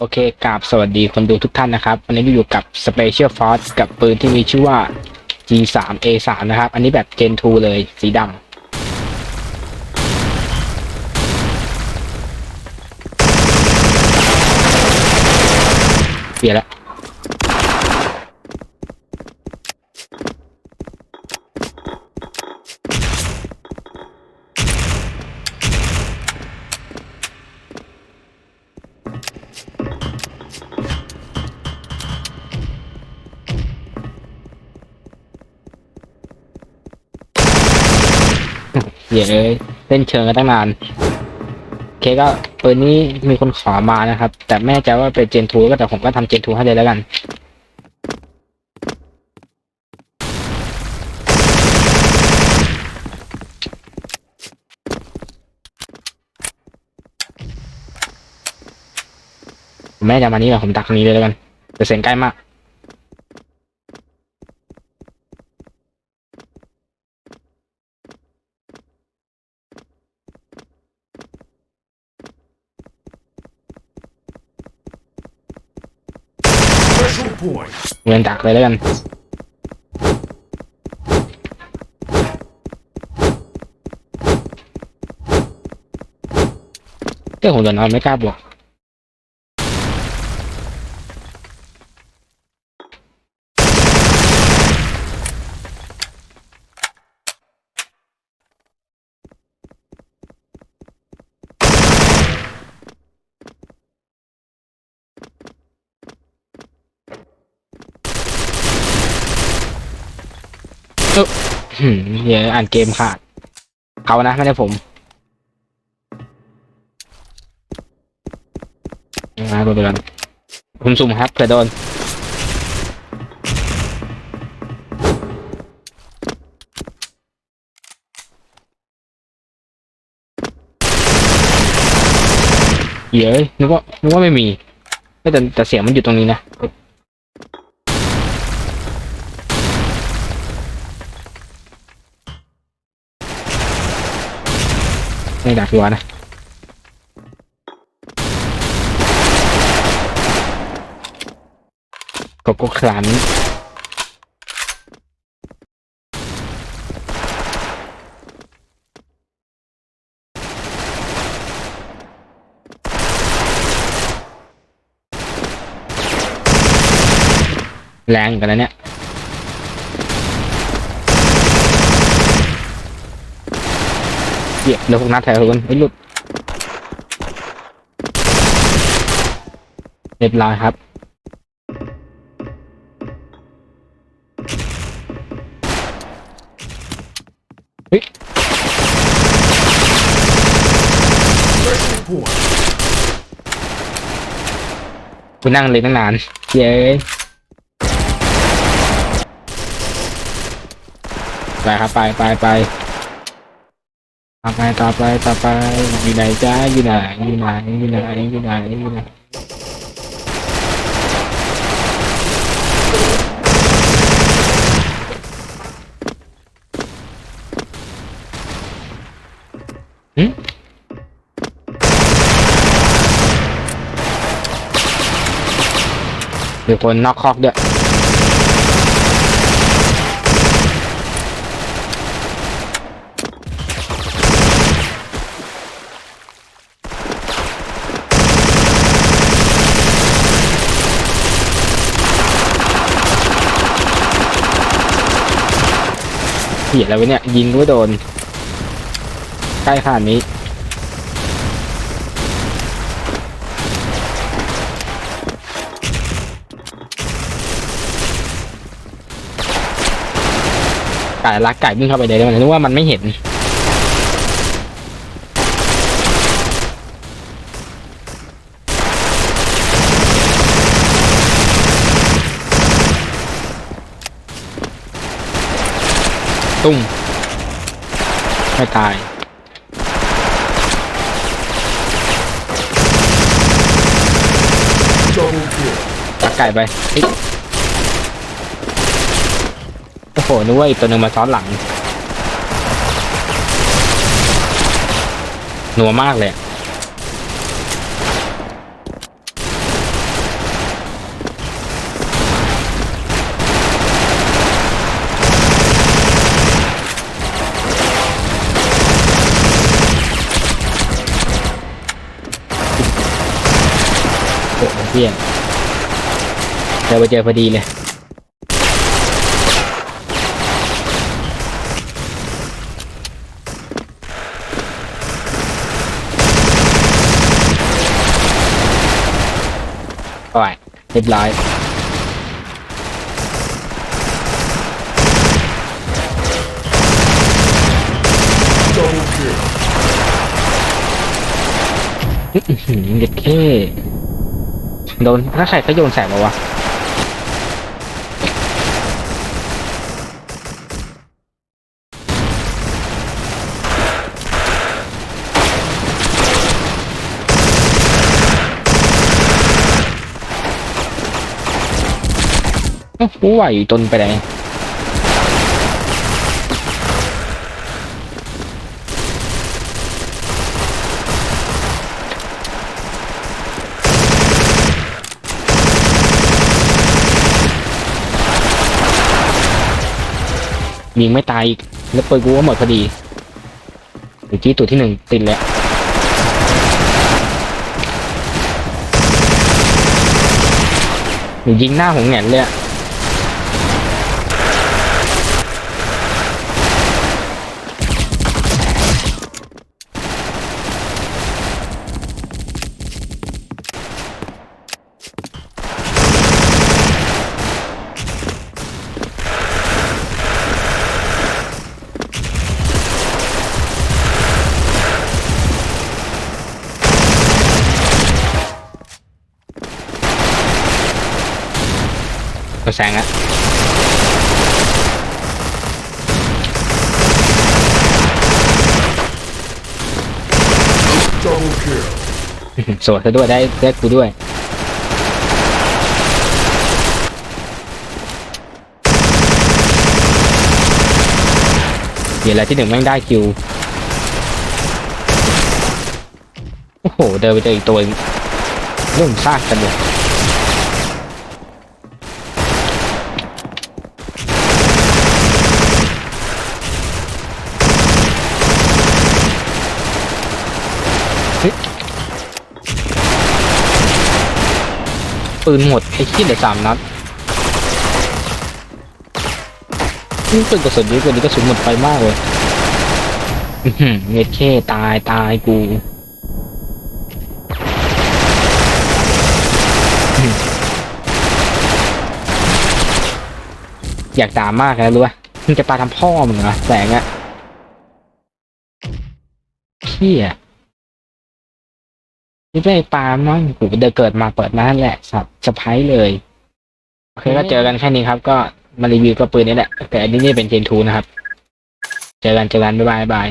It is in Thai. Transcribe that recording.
โอเคกราบสวัสดีคนดูทุกท่านนะครับ วันนี้อยู่กับ Special Force กับปืนที่มีชื่อว่า G3 A3 นะครับ อันนี้แบบ Gen 2 เลยสีดำเปลี่ยนละ เย้ยเล่นเชิงกันตั้งนานโอเคก็ปืนนี้มีคนขอมานะครับ แต่แม่ใจะว่าเป็น Gen 2ก็แต่ผมก็ทำ Gen 2ให้เลยแล้วกันแม่จะมานี่แหละผมดักนี้เลยแล้วกันแต่เสียงใกล้มาก Special point. เงินดักเลยแล้วกันเจ้าของเดือนนอนไม่กล้าบวก หืม เดี๋ยวอ่านเกมขาดเขานะไม่ได้ผมมาโดนไปก่อนผมสุ่มครับเผื่อโดนเย้ยนึกว่านึกว่าไม่มีแต่แต่เสียงมันอยู่ตรงนี้นะ ไม่ดักดีกว่านะกโก้ครันแรงกันนะเนี่ย เหยียบเดี๋ยวพวกนัดแถวกันไอ้ยหลุดเรียบร้อยครับเฮ้ยกูนั่งเลยตั้งนานเย้ไปครับไปไปไป ต่อไปต่อไปต่อไปอยู่ไหนจ้าอยู่ไหนอยู่ไหนอยู่ไหนอยู่ไหนอยู่ไหนหึเดี๋ยวคนนอกคอกด้วย เหี้ยอะไรวะเนี่ย ยิงก็ไม่โดน ใกล้ขนาดนี้ ไก่รักไก่วิ่งเข้าไปเลยได้ไหมนึกว่ามันไม่เห็น ตุ้มไม่ตายตักไก่ไปเฮ้โอ้โหนึกว่าอีกตัวหนึ่งมาซ้อนหลัง หนัวมากเลยอะ โอ้โห เพี้ยนเจอไปเจอพอดีเลยปล่อยเรียบร้อยเด็ดเข้ โดนถ้าใครก็โยนแสบมาวะโอ้ยู่ตนไปไหน ยิงไม่ตายอีกแล้วปืนกูก็หมดพอดีอยู่ที่ตัวที่หนึ่งติดแล้วยิงหน้าผมแหงนเลยอะ ตัวแสงอะสวดซะด้วยได้ได้กูด้วยเดี๋ยวอะไรที่หนึ่งแม่งได้คิว โอ้โห เดินไปเจออีกตัวนึ่งเริ่มซากกันเลย ปืนหมดไอ้ขี้เหลือสามนัดนี่ปืนกระสุนเยอะกว่านี้กระสุนหมดไปมากเลยเม็ดเข้ตายตายกูอยากด่ามากนะรู้ป่ะมึงจะปาทำพ่อมึงเหรอแสงอะเขี้ย นี่ไม่ปามั้งกูเดินเกิดมาเปิดมานั่นแหละสับสะพ้ายเลย โอเคก็เจอกันแค่นี้ครับ ก็มารีวิวกระปืนนี่แหละ แต่อันนี้นี่เป็นเจนทูนะครับ เจอกันเจอกันบ๊ายบายบ๊ายบาย